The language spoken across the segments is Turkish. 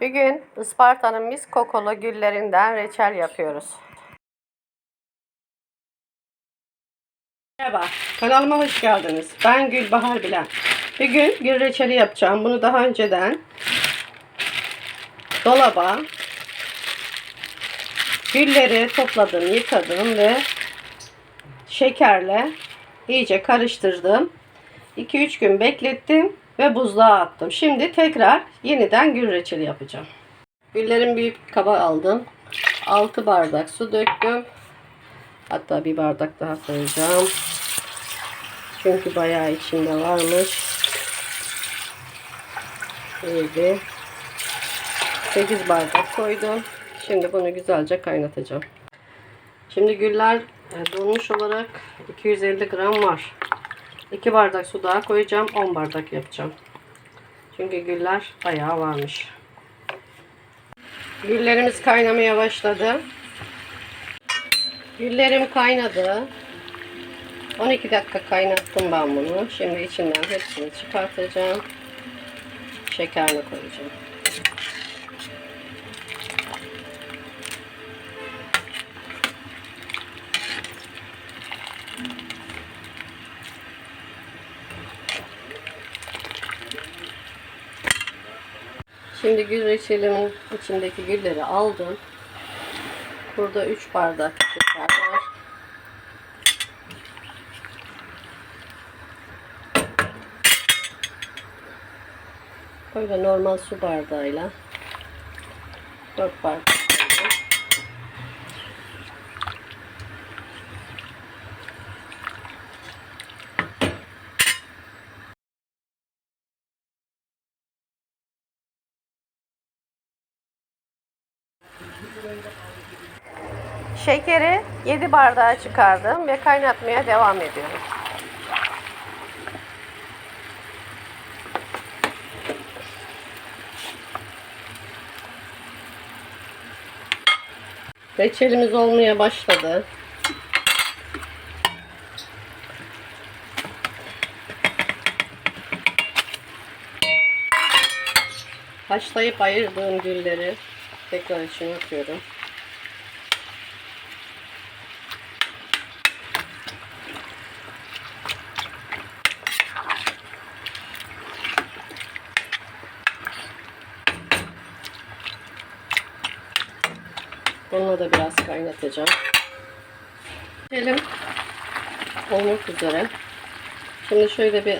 Bugün Isparta'nın mis kokulu güllerinden reçel yapıyoruz. Merhaba, kanalıma hoş geldiniz. Ben Gülbahar Bilen. Bugün gül reçeli yapacağım. Bunu daha önceden dolaba gülleri topladım, yıkadım ve şekerle iyice karıştırdım. 2-3 gün beklettim ve buzluğa attım. Şimdi tekrar yeniden gül reçeli yapacağım. Güllerin bir kaba aldım. 6 bardak su döktüm. Hatta bir bardak daha koyacağım. Çünkü bayağı içinde varmış. 7 8 bardak koydum. Şimdi bunu güzelce kaynatacağım. Şimdi güller e, donmuş olarak 250 gram var. 2 bardak su daha koyacağım. 10 bardak yapacağım. Çünkü güller bayağı varmış. Güllerimiz kaynamaya başladı. Güllerim kaynadı. 12 dakika kaynattım ben bunu. Şimdi içinden hepsini çıkartacağım. Şekerini koyacağım. Şimdi gül reçelimin içindeki gülleri aldım. Burada 3 bardak şeker var. Böyle normal su bardağıyla 4 bardak koydum. Şekeri 7 bardağa çıkardım ve kaynatmaya devam ediyorum. Reçelimiz olmaya başladı. Haşlayıp ayırdığım gülleri tekrar içine atıyorum. Bununla da biraz kaynatacağım. Elim olmak üzere. Şimdi şöyle bir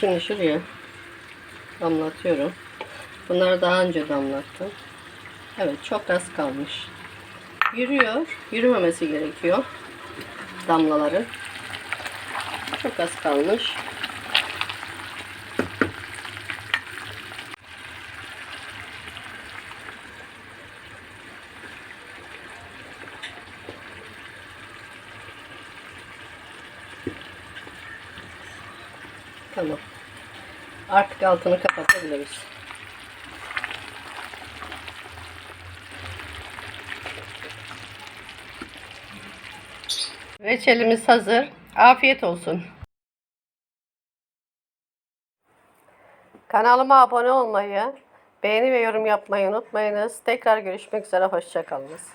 Şimdi şuraya damlatıyorum. Bunları daha önce damlattım. Evet çok az kalmış. Yürüyor. Yürümemesi gerekiyor. Damlaları. Çok az kalmış. Tamam. Artık altını kapatabiliriz. Reçelimiz hazır. Afiyet olsun. Kanalıma abone olmayı, beğeni ve yorum yapmayı unutmayınız. Tekrar görüşmek üzere. Hoşçakalınız.